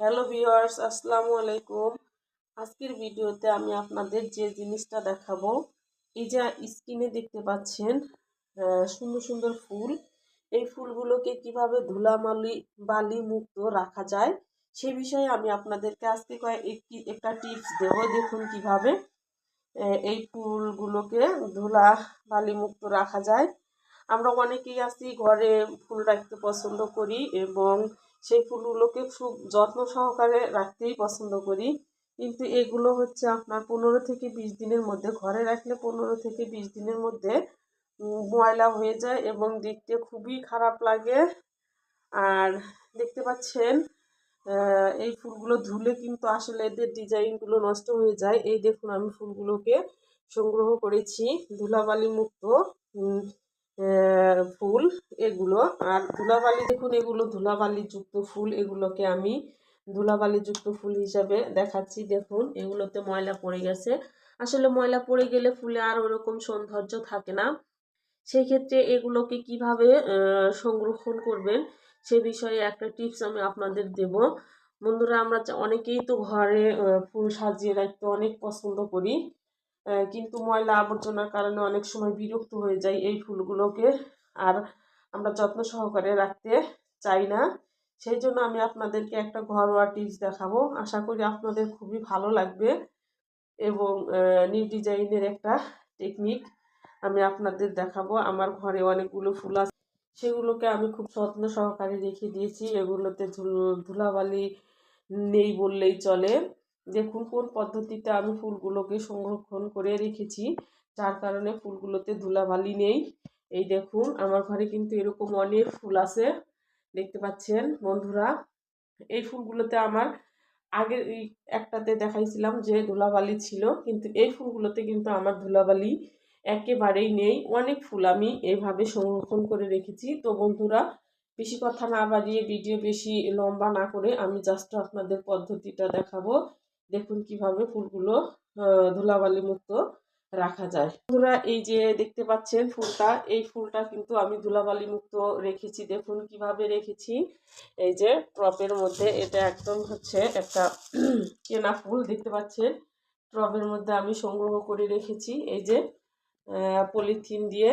Hello viewers, আসসালামু আলাইকুম। আজকের ভিডিওতে আমি আপনাদের যে জিনিসটা দেখাবো, এই যে স্ক্রিনে দেখতে পাচ্ছেন সুন্দর সুন্দর ফুল। এই ফুলগুলোকে কীভাবে ধুলামালি বালি মুক্ত রাখা যায়, সে বিষয়ে আমি আপনাদেরকে আজকে কয়েক, একটি টিপস দেব। দেখুন কীভাবে এই ফুলগুলোকে ধুলা বালি মুক্ত রাখা যায়। আমরা অনেকেই আছি, ঘরে ফুল রাখতে পছন্দ করি এবং সেই ফুলগুলোকে খুব যত্ন সহকারে রাখতেই পছন্দ করি। কিন্তু এগুলো হচ্ছে আপনার পনেরো থেকে বিশ দিনের মধ্যে, ঘরে রাখলে পনেরো থেকে বিশ দিনের মধ্যে ময়লা হয়ে যায় এবং দেখতে খুবই খারাপ লাগে। আর দেখতে পাচ্ছেন এই ফুলগুলো ধুলে কিন্তু আসলে এদের ডিজাইনগুলো নষ্ট হয়ে যায়। এই দেখুন আমি ফুলগুলোকে সংগ্রহ করেছি ধুলাবালি মুক্ত ফুল এগুলো। আর ধুলাবালি, দেখুন এগুলো ধুলাবালি যুক্ত ফুল। এগুলোকে আমি ধুলাবালি যুক্ত ফুল হিসাবে দেখাচ্ছি, দেখুন। এগুলোতে ময়লা পড়ে গেছে। আসলে ময়লা পড়ে গেলে ফুলে আর ওরকম সৌন্দর্য থাকে না। সেই ক্ষেত্রে এগুলোকে কীভাবে সংরক্ষণ করবেন সে বিষয়ে একটা টিপস আমি আপনাদের দেব। বন্ধুরা, আমরা অনেকেই তো ঘরে ফুল সাজিয়ে রাখতে অনেক পছন্দ করি। কিন্তু ময়লা আবর্জনার কারণে অনেক সময় বিরক্ত হয়ে যায় এই ফুলগুলোকে। আর আমরা যত্ন সহকারে রাখতে চাই না। সেই জন্য আমি আপনাদেরকে একটা ঘরোয়া টিপস দেখাবো। আশা করি আপনাদের খুবই ভালো লাগবে এবং নিউ ডিজাইনের একটা টেকনিক আমি আপনাদের দেখাবো। আমার ঘরে অনেকগুলো ফুল আছে। সেগুলোকে আমি খুব যত্ন সহকারে রেখে দিয়েছি। এগুলোতে ধুল- ধুলাবালি নেই বললেই চলে। দেখুন কোন পদ্ধতিতে আমি ফুলগুলোকে সংরক্ষণ করে রেখেছি। যার কারণে ফুলগুলোতে ধুলাবালি নেই। এই দেখুন, আমার ঘরে কিন্তু এরকম অনেক ফুল আছে। দেখতে পাচ্ছেন বন্ধুরা, এই ফুলগুলোতে আমার আগে এই একটাতে দেখাইছিলাম যে ধুলাবালি ছিল, কিন্তু এই ফুলগুলোতে কিন্তু আমার ধুলাবালি একেবারেই নেই। অনেক ফুল আমি এইভাবে সংরক্ষণ করে রেখেছি। তো বন্ধুরা, বেশি কথা না বাড়িয়ে ভিডিও বেশি লম্বা না করে আমি জাস্ট আপনাদের পদ্ধতিটা দেখাবো। দেখুন কীভাবে ফুলগুলো ধুলাবালি মুক্ত রাখা যায়। বন্ধুরা, এই যে দেখতে পাচ্ছেন ফুলটা, এই ফুলটা কিন্তু আমি ধুলাবালি মুক্ত রেখেছি। দেখুন কীভাবে রেখেছি। এই যে ট্রপের মধ্যে এটা একদম হচ্ছে একটা কেনা ফুল দেখতে পাচ্ছেন। ট্রপের মধ্যে আমি সংগ্রহ করে রেখেছি। এই যে পলিথিন দিয়ে।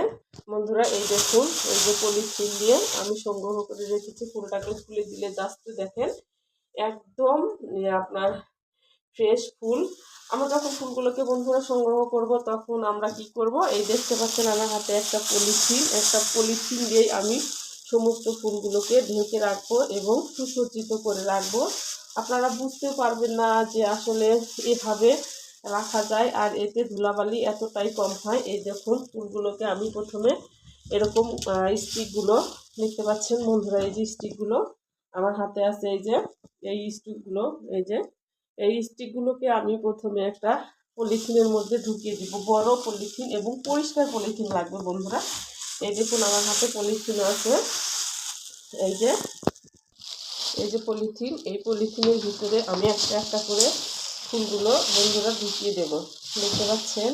বন্ধুরা, এই দেখুন, এই যে পলিথিন দিয়ে আমি সংগ্রহ করে রেখেছি। ফুলটাকে খুলে দিলে জাস্ট দেখেন, একদম আপনার ফ্রেশ ফুল। আমরা যখন ফুলগুলোকে বন্ধুরা সংগ্রহ করব, তখন আমরা কি করব? এই দেখতে পাচ্ছেন আমার হাতে একটা পলিথিন। একটা পলিথিন দিয়েই আমি সমস্ত ফুলগুলোকে ঢেকে রাখব এবং সুসজ্জিত করে রাখব। আপনারা বুঝতে পারবেন না যে আসলে এভাবে রাখা যায় আর এতে ধুলাবালি এতটাই কম হয়। এই দেখুন, ফুলগুলোকে আমি প্রথমে এরকম স্টিকগুলো দেখতে পাচ্ছেন বন্ধুরা, এই যে স্টিকগুলো। আমার হাতে আছে এই যে, এই স্টিকগুলো, এই যে এই স্টিকগুলোকে আমি প্রথমে একটা পলিথিনের মধ্যে ঢুকিয়ে দিব। বড় পলিথিন এবং পরিষ্কার পলিথিন লাগবে বন্ধুরা। এই দেখুন আমার হাতে পলিথিন আছে। এই যে এই যে পলিথিন, এই পলিথিনের ভিতরে আমি একটা একটা করে ফুলগুলো বন্ধুরা ঢুকিয়ে দেব। দেখতে পাচ্ছেন?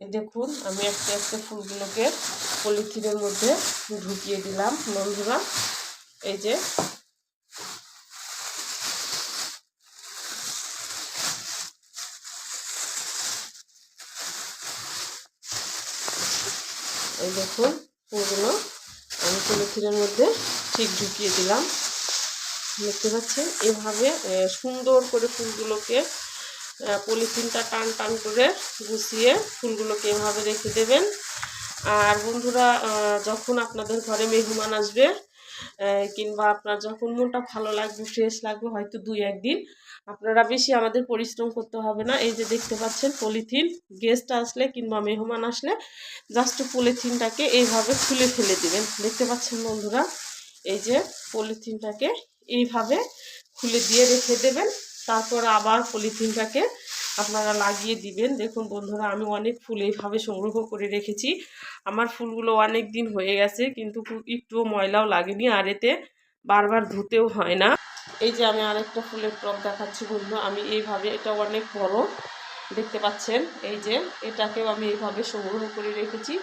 এই দেখুন, আমি একটা একটা ফুলগুলোকে পলিথিনের মধ্যে ঢুকিয়ে দিলাম বন্ধুরা। এই যে এই দেখুন ফুলগুলো আমি পলিথিনের মধ্যে ঠিক ঢুকিয়ে দিলাম। দেখতে পাচ্ছেন? এভাবে সুন্দর করে ফুলগুলোকে পলিথিনটা টান টান করে গুছিয়ে ফুলগুলোকে এভাবে রেখে দেবেন। আর বন্ধুরা যখন আপনাদের ঘরে মেহমান আসবে কিংবা আপনার যখন মনটা ভালো লাগবে ফ্রেশ লাগবে, হয়তো দুই একদিন আপনারা বেশি আমাদের পরিশ্রম করতে হবে না। এই যে দেখতে পাচ্ছেন, পলিথিন গেস্ট আসলে কিংবা মেহমান আসলে জাস্ট পলিথিনটাকে এইভাবে খুলে ফেলে দিবেন। দেখতে পাচ্ছেন বন্ধুরা, এই যে পলিথিনটাকে এইভাবে খুলে দিয়ে রেখে দেবেন। তারপর আবার পলিথিনটাকে আপনারা লাগিয়ে দিবেন। দেখুন বন্ধুরা, আমি অনেক ফুল এইভাবে সংগ্রহ করে রেখেছি। আমার ফুলগুলো অনেক দিন হয়ে গেছে, কিন্তু একটুও ময়লাও লাগেনি, আর এতে বারবার ধুতেও হয় না। এই যে আমি আরেকটা ফুলের টব দেখাচ্ছি বন্ধু, আমি এইভাবে, এটা অনেক বড়, দেখতে পাচ্ছেন? এই যে এটাকেও আমি এইভাবে সংগ্রহ করে রেখেছি।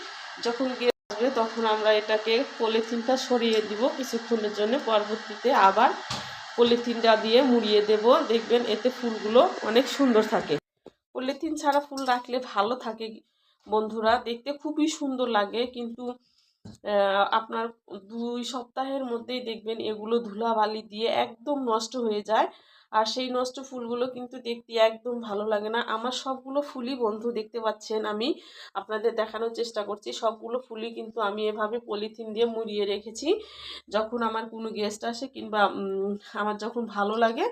যখন গিয়ে আসবে, তখন আমরা এটাকে পলিথিনটা সরিয়ে দিব কিছুক্ষণের জন্য, পরবর্তীতে আবার পলিথিনটা দিয়ে মুড়িয়ে দেব। দেখবেন এতে ফুলগুলো অনেক সুন্দর থাকে। পলিথিন ছাড়া ফুল রাখলে ভালো থাকে বন্ধুরা, দেখতে খুবই সুন্দর লাগে, কিন্তু আপনার দুই সপ্তাহের মধ্যেই দেখবেন এগুলো ধুলাবালি দিয়ে একদম নষ্ট হয়ে যায়। আর সেই নষ্ট ফুলগুলো কিন্তু দেখতে একদম ভালো লাগে না। আমার সবগুলো ফুলই বন্ধু দেখতে পাচ্ছেন আমি। আপনাদের দেখানোর চেষ্টা করছি। সবগুলো ফুলই কিন্তু আমি এভাবে পলিথিন দিয়ে মুড়িয়ে রেখেছি। যখন আমার কোনো গেস্ট আসে কিংবা আমার যখন ভালো লাগে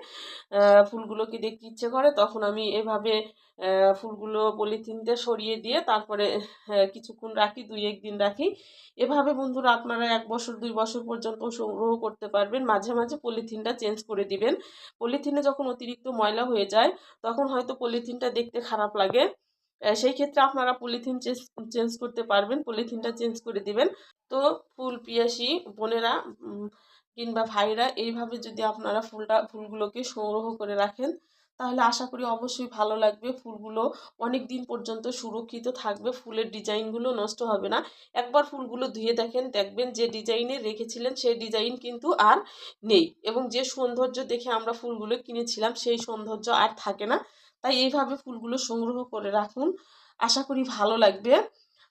ফুলগুলোকে দেখতে ইচ্ছে করে, তখন আমি এভাবে ফুলগুলো পলিথিন দিয়ে সরিয়ে দিয়ে তারপরে কিছুক্ষণ রাখি, দুই একদিন রাখি। এভাবে বন্ধুরা আপনারা এক বছর, দুই বছর পর্যন্ত সংগ্রহ করতে পারবেন। মাঝে মাঝে পলিথিনটা চেঞ্জ করে দিবেন। পলিথিনে যখন অতিরিক্ত ময়লা হয়ে যায়, তখন হয়তো পলিথিনটা দেখতে খারাপ লাগে। সেই ক্ষেত্রে আপনারা পলিথিন চেঞ্জ চেঞ্জ করতে পারবেন পলিথিনটা চেঞ্জ করে দিবেন। তো ফুল পিয়াসি বোনেরা কিংবা ভাইরা এইভাবে যদি আপনারা ফুলটা, ফুলগুলোকে সংগ্রহ করে রাখেন তাহলে আশা করি অবশ্যই ভালো লাগবে। ফুলগুলো অনেক দিন পর্যন্ত সুরক্ষিত থাকবে। ফুলের ডিজাইনগুলো নষ্ট হবে না। একবার ফুলগুলো ধুয়ে দেখেন, দেখবেন যে ডিজাইনে রেখেছিলেন, সেই ডিজাইন কিন্তু আর নেই এবং যে সৌন্দর্য দেখে আমরা ফুলগুলো কিনেছিলাম, সেই সৌন্দর্য আর থাকে না। তাই এইভাবে ফুলগুলো সংগ্রহ করে রাখুন। আশা করি ভালো লাগবে।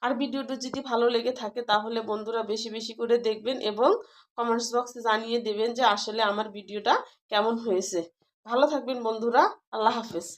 আর ভিডিওটা যদি ভালো লেগে থাকে, তাহলে বন্ধুরা বেশি বেশি করে দেখবেন এবং কমেন্টস বক্সে জানিয়ে দেবেন যে আসলে আমার ভিডিওটা কেমন হয়েছে। ভালো থাকবেন বন্ধুরা আল্লাহ হাফেজ।